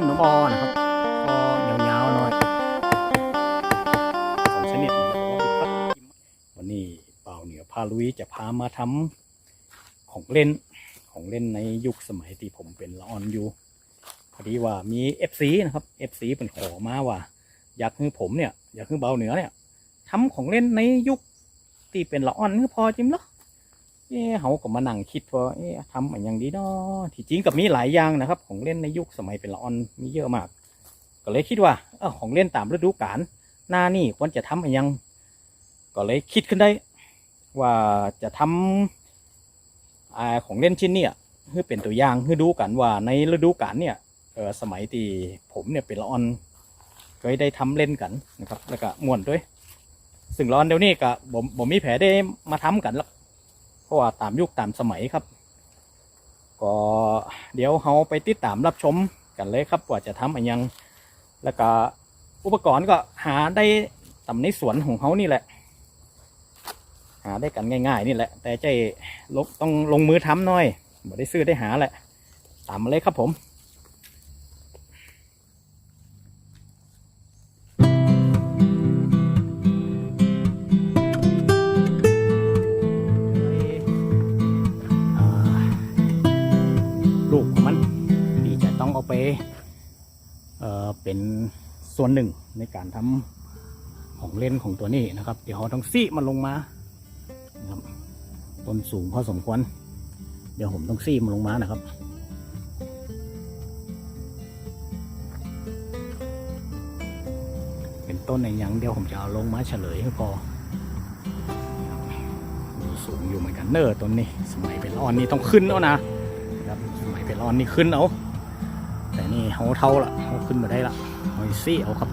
มน้องอนะครับคอยาวๆหน่อยสองชนิดนะครับวันนี้เป่าเหนือพาลุยจะพามาทำของเล่นของเล่นในยุคสมัยที่ผมเป็นละออนอยู่พอดีว่ามี FC นะครับ FC เป็นขอมาว่า อยากให้ผมเนี่ย อยากให้เบาเหนือเนี่ยทำของเล่นในยุคที่เป็นละออนคือพอจิมเหรอ เอ๊เขาก็มานั่งคิดว่าเอ๊ะทำอะไรอย่างดีเนาะที่จริงกับมีหลายอย่างนะครับ ของเล่นในยุคสมัยเป็นละอ่อนมีเยอะมาก ก็เลยคิดว่าเออของเล่นตามฤดูกาลหน้านี่ควรจะทำอะไรยัง ก็เลยคิดขึ้นได้ ว่าจะทำอของเล่นชิ้นเนี่ยเพื่อเป็นตัวอย่างเพื่อดูกันว่าในฤดูกาลเนี่ยเออสมัยที่ผมเนี่ยเป็นละอ่อนเคยได้ทำเล่นกันนะครับ แล้วก็ม่วนด้วย ซึ่งร้อนเดี๋ยวนี้ก็ผมผมมีแผลได้มาทำกันแล้ว เพราะว่าตามยุคตามสมัยครับ ก็เดี๋ยวเราไปติดตามรับชมกันเลยครับว่าจะทำอะไรยัง แล้วก็อุปกรณ์ก็หาได้ตามในสวนของเขานี่แหละ หาได้กันง่าย ๆ นี่แหละ แต่ใจลงต้องลงมือทำหน่อยบ่ได้ซื้อได้หาแหละ ตามมาเลยครับผม เเป็นส่วนหนึ่งในการทำของเล่นของตัวนี้นะครับ เดี๋ยวเราต้องซี่มันลงมานะครับต้นสูงพอสมควร เดี๋ยวผมต้องซี่มันลงมานะครับเป็นต้นในยังเดี๋ยวผมจะเอาลงมาเฉลยให้พอดูสูงอยู่เหมือนกันเนอร์ต้นนี้ สมัยเป็นร้อนนี่ต้องขึ้นแล้วนะครับ สมัยเป็นร้อนนี่ขึ้นเอา นี่เขาเท่าละเขาขึ้นมาได้ละโอาซี่เอาครับ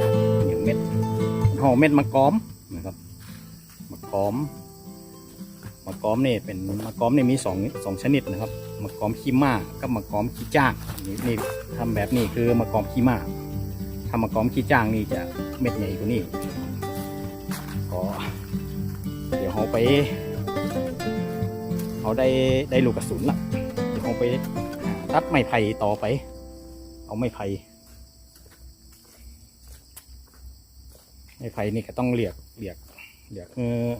นี่ละอย่างเม็ดห่อเม็ดมะกอมนะครับมะกอมมะกอมนี่เป็นมะกอมนี่มีสองสองชนิดนะครับมะกอมขี้ม้ากับมะกอมขี้จ้างนี่นี่ทำแบบนี้คือมะกอมขี้ม้าถ้ามะกอมขี้จ้างนี่จะเม็ดใหญ่กว่านี้ก็เดี๋ยวเราไปเขาได้ได้ลูกกระสุนละเดี๋ยวเราไปตัดไม้ไผ่ต่อไป เอาไม้ไผ่ ไม้ไผ่นี่ก็ต้องเรียกเรียกเรียกเออ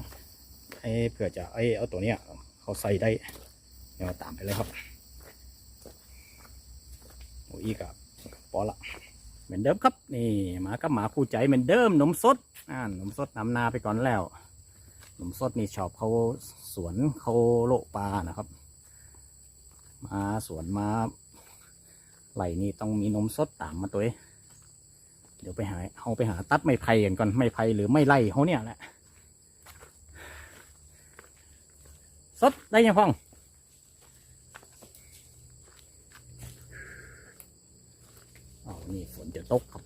ให้เผื่อจะไอ้เอาตัวเนี้ยเขาใส่ได้เดี๋ยวตามไปเลยครับโอ้อีกอะพอละเหมือนเดิมครับนี่หมากับหมาคู่ใจเหมือนเดิมนมสดอ่านมสดนำนาไปก่อนแล้วนมสดนี่ชอบเขาสวนเขาโลปลานะครับ มาสวนมาไหลนี่ต้องมีนมสดตามมาตัวเอง เดี๋ยวไปหาเอาไปหาตัดไม้ไผ่กันก่อนไม้ไผ่หรือไม่ไล่เขาเนี่ยแหละสดได้ยังพ่องอ๋อนี่ฝนจะตกครับ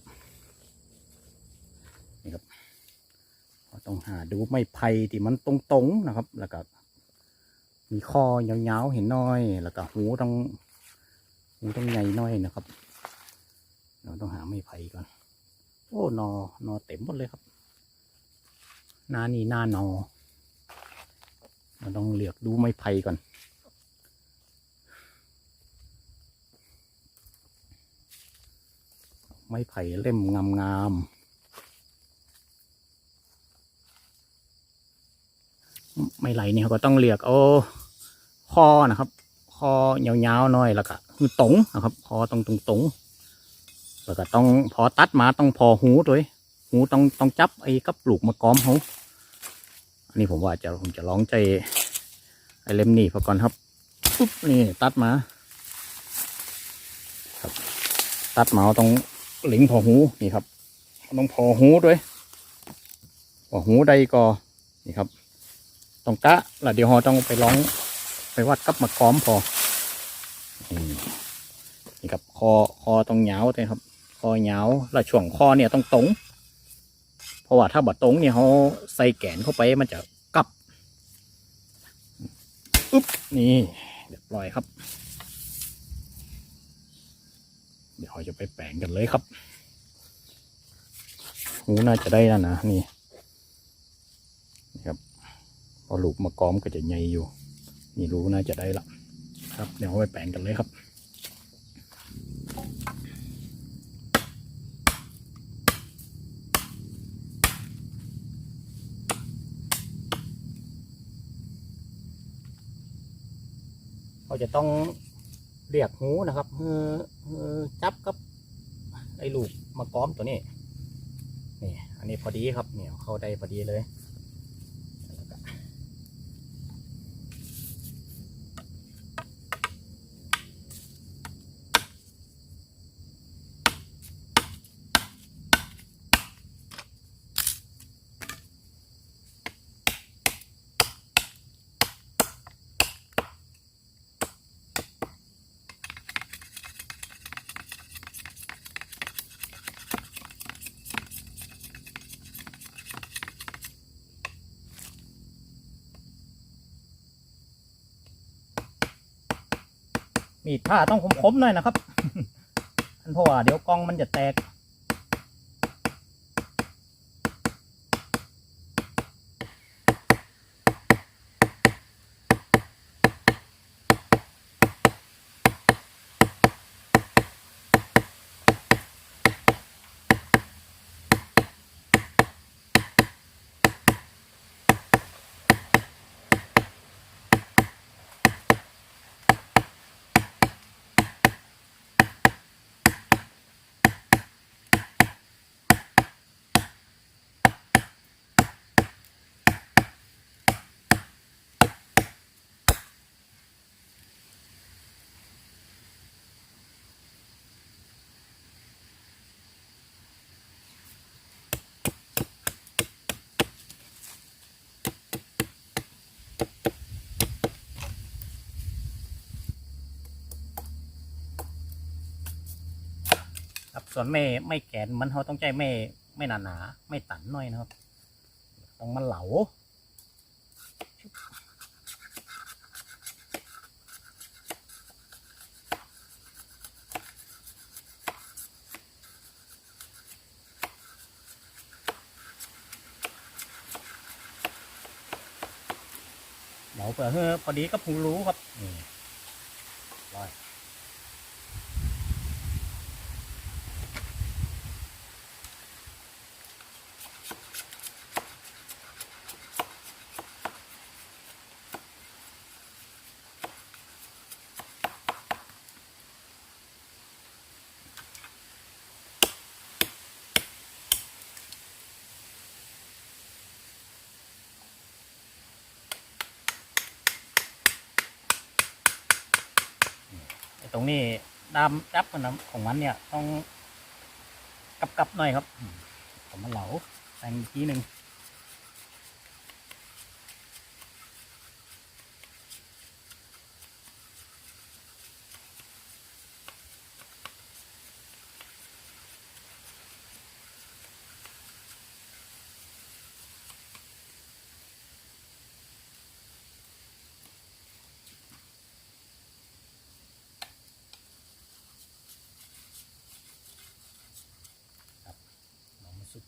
นี่ครับต้องหาดูไม้ไผ่ที่มันตรงๆนะครับ แล้วก็มีคอยาวๆเห็นน้อย แล้วก็หูต้องหูต้องใหญ่น้อยนะครับ เราต้องหาไม้ไผ่ก่อน โอ้นอนอเต็มหมดเลยครับหนานี่หน้านอเราต้องเลือกดูไม้ไผ่ก่อน ไม้ไผ่เล่มงามๆ ไม่ไหลนี่เขาก็ต้องเลือกเอาคอนะครับ คอยาวๆหน่อยแล้วก็คือตรงนะครับ คอต้องตรงตรงๆ แล้วก็ต้องพอตัดมาต้องพอหูด้วยหูต้องต้องจับไอ้กับปลูกมากอมเขาอันนี้ผมว่าจะผมจะลองใจไอ้เล่มนี้พอก่อนครับปุ๊บนี่ตัดมาครับ ตัดมาตรงหลิงพอหูนี่ครับต้องพอหูด้วยพอหูใดก็นี่ครับต้องกะแล้วเดี๋ยวเราต้องไปลองไปวัดกับมากอมพอนี่ครับคอคอต้องเหยาวเลยครับ คอเหยาวแล้วช่วงคอเนี่ยต้องตรง เพราะว่าถ้าบัดตรงเนี่ยเขาใส่แกนเข้าไปมันจะกลับอุ๊บนี่เรียบร้อยครับ เดี๋ยวเราจะไปแปลงกันเลยครับหูน่าจะได้แล้วนะนี่นครับพอลูกมากอมก็จะใหญ่อยู่ นี่รู้น่าจะได้ละครับ เดี๋ยวเอาไปแปลงกันเลยครับ เขาจะต้องเรียกหูนะครับเฮือเฮือจับกับไอ้ลูกมากอมตัวนี้นี่อันนี้พอดีครับเนี่ยเข้าได้พอดีเลย มีดผ้าต้องคมๆหน่อยนะครับ อันเพราะว่าเดี๋ยวกล้องมันจะแตก ครับส่วนไม่ไม่แกนมันเขาต้องใจไม่ไม่หนาหนาไม่ตันหน่อยนะครับ ต้องมันเหลา เหมาเพื่อให้พอดีก็ผมรู้ครับนี่ รงนี้ดามจับมันนะของมันเนี่ย ต้องกับกับๆหน่อยครับอืมผมมาเหลาแตงอีกทีหนึ่ง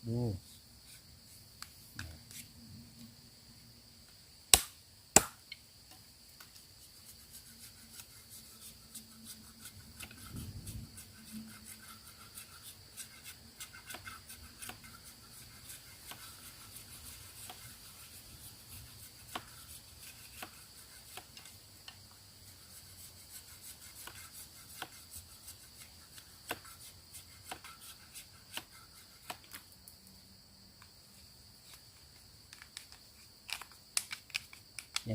ล อ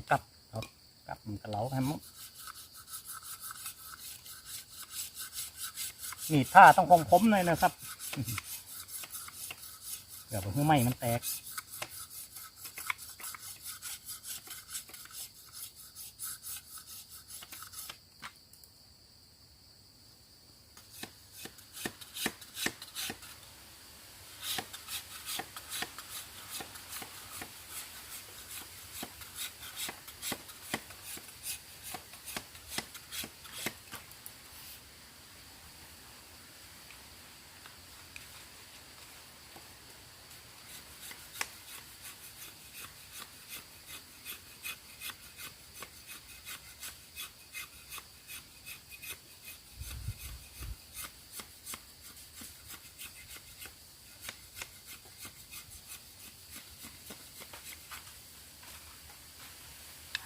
งมาสุกดูเนี่ยกลับครับกลับมันก็เล้าให้มั้งนี่ท่าต้องคงคมหน่อยนะครับเดี๋ยวผมไม่มันแตก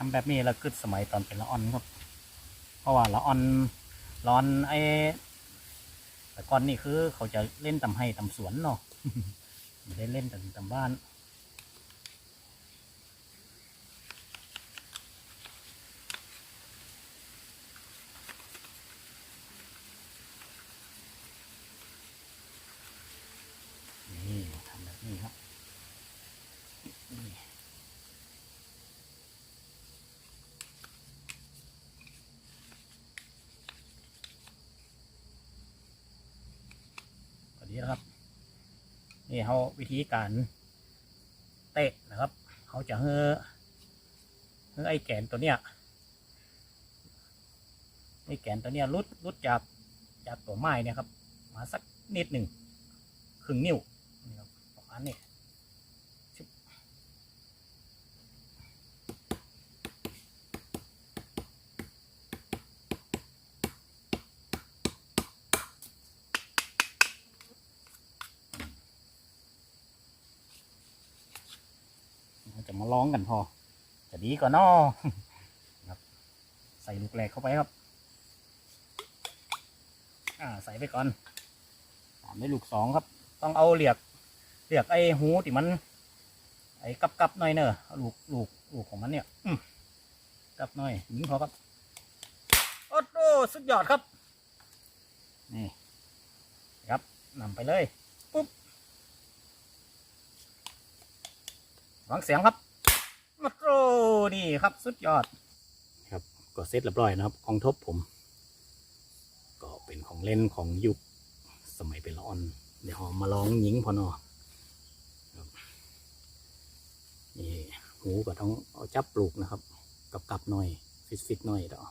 ทำแบบนี้เราคืดสมัยตอนเป็นละอ่อนครับ เพราะว่าละอ่อนร้อนไอ้แต่ก่อนนี่คือเขาจะเล่นตำให้ตำสวนเนาะไม่ได้เล่นแต่ตำบ้านทำแบบนี้ครับนี่ ก็ดีนะครับ นี่เขาวิธีการเตะนะครับเขาจะเฮ้อเฮ้อไอ้แกนตัวเนี้ยไอ้แกนตัวเนี้ยรุดรุดจากจากตัวไม้เนี่ยครับ มาสักนิดหนึ่งครึ่งนิ้วนี่ครับประมาณนี้ชึบเราจะ มาลองกันพอ จะดีกว่านอครับ ใส่ลูกแหลกเข้าไปครับ อ่า ใส่ไปก่อนตามด้วยลูกสองครับ ต้องเอาเหลียกเหลียกไอ้หูที่มัน ไอ้กับกับหน่อยเนอะลูกลูกลูกของมันเนี่ยอืกับหน่อยยิงพอครับโอ้โหสุดยอดครับ นี่ ครับนำไปเลย ปุ๊บฟังเสียงครับ โอ้โหนี่ครับสุดยอด ครับก็เสร็จเรียบร้อยนะครับ ของทบผม ก็เป็นของเล่นของยุคสมัยเป็นละอ่อน เดี๋ยวเรามาลองยิงพอนอครับนี่หูก็ต้องเอาจับปลูกนะครับ กับกับหน่อย ฟิตฟิตๆหน่อยเด้อ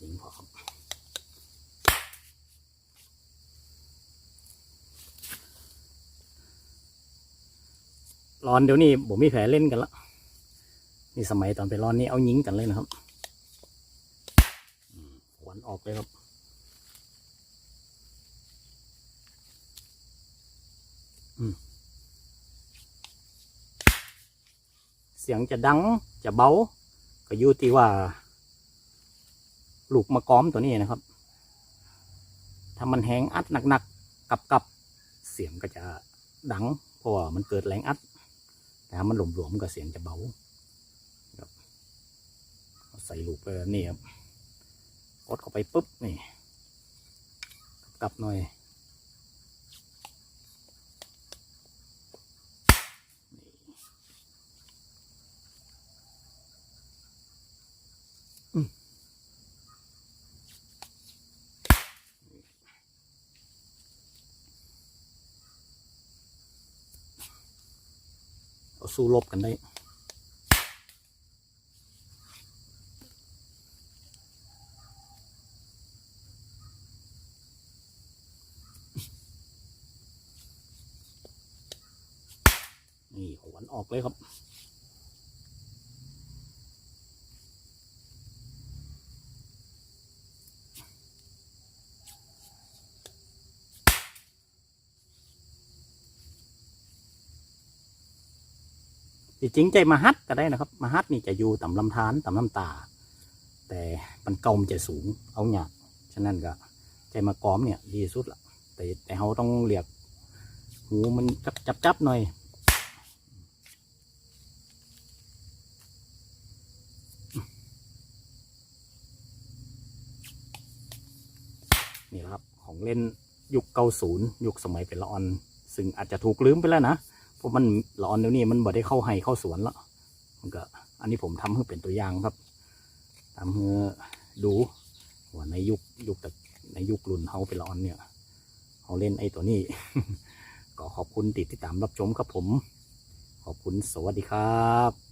ยิงพอครับ ร้อนเดี๋ยวนี้ผมมีแผลเล่นกันละนี่สมัยตอนไปร้อนนี่เอายิงกันเลยนะครับอืมควันออกเลยครับเสียงจะดังจะเบา ก็อยู่ที่ว่า ลูกมะกอมตัวนี้นะครับ ถ้ามันแห้งอัดหนักๆกับกับๆเสียงก็จะดัง เพราะว่ามันเกิดแรงอัด นะมันหลวมๆก็เสียงจะเบาครับใส่ลูกไปนี่ครับกดเข้าไปปุ๊บนี่กลับหน่อย สู้รบกันได้นี่หวนออกเลยครับ จริงใจมาฮัดก็ได้นะครับ มาฮัดนี่จะอยู่ต่ำลำธารต่ำลำตา แต่มันกลมจะสูงเอาหยาบฉะนั้นก็ใจมากอมเนี่ยดีสุดละแต่แต่เราต้องเรียกหูมันจับจับจบหน่อยนี่ครับของเล่นยุคเก้าศูนย์ยุคสมัยเป็นละออน ซึ่งอาจจะถูกลืมไปแล้วนะ เพราะมันร้อนเดี๋ยวนี้มันบ่ได้เข้าให้เข้าสวนแล้วมันก็อันนี้ผมทำเพื่อเป็นตัวอย่างครับทำเพื่อดูว่าในยุคยุคแต่ในยุครุ่นเฮาเป็นละออนเนี่ยเขาเล่นไอ้ตัวนี้ ก็ขอบคุณติดที่ตามรับชมครับผม ขอบคุณสวัสดีครับ